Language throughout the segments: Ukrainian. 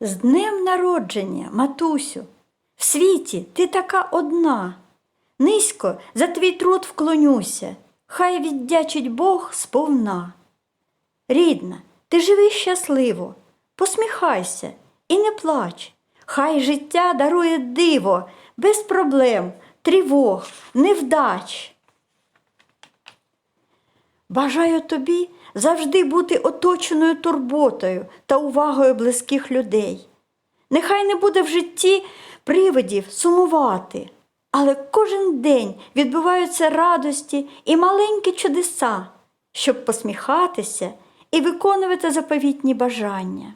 З днем народження, матусю, в світі ти така одна. Низько за твій труд вклонюся, хай віддячить Бог сповна. Рідна, ти живи щасливо, посміхайся і не плач. Хай життя дарує диво, без проблем, тривог, невдач. Бажаю тобі завжди бути оточеною турботою та увагою близьких людей. Нехай не буде в житті привидів сумувати, але кожен день відбуваються радості і маленькі чудеса, щоб посміхатися і виконувати заповітні бажання.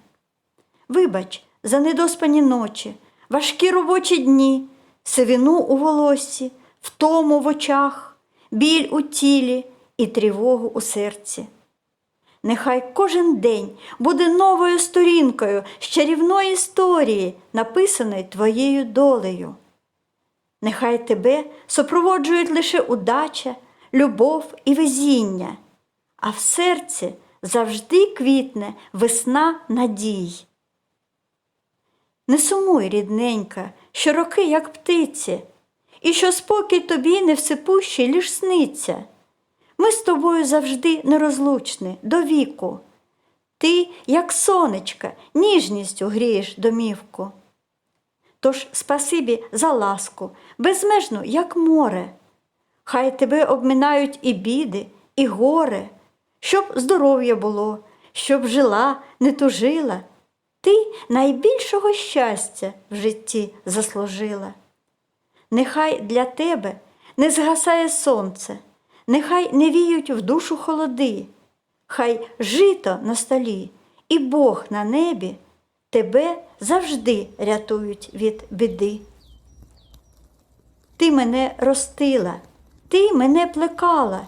Вибач за недоспані ночі, важкі робочі дні, сивину у волоссі, втому в очах, біль у тілі і тривогу у серці. Нехай кожен день буде новою сторінкою з чарівної історії, написаної твоєю долею. Нехай тебе супроводжують лише удача, любов і везіння, а в серці завжди квітне весна надій. Не сумуй, рідненька, що роки, як птиці, і що спокій тобі не всепущий лиш сниться. Ми з тобою завжди нерозлучні до віку. Ти, як сонечка, ніжністю грієш домівку. Тож спасибі за ласку, безмежну, як море. Хай тебе обминають і біди, і горе, щоб здоров'я було, щоб жила, не тужила. Ти найбільшого щастя в житті заслужила. Нехай для тебе не згасає сонце, нехай не віють в душу холоди, хай жито на столі і Бог на небі тебе завжди рятують від біди. Ти мене ростила, ти мене плекала,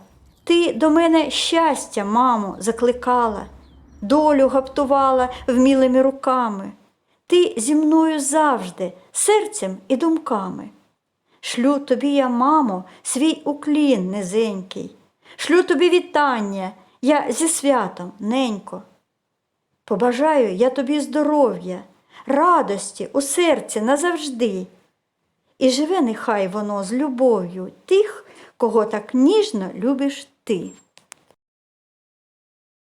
ти до мене щастя, мамо, закликала, долю гаптувала вмілими руками. Ти зі мною завжди, серцем і думками. Шлю тобі я, мамо, свій уклін низенький, шлю тобі вітання, я зі святом, ненько. Побажаю я тобі здоров'я, радості у серці назавжди. І живе нехай воно з любов'ю тих, кого так ніжно любиш ти.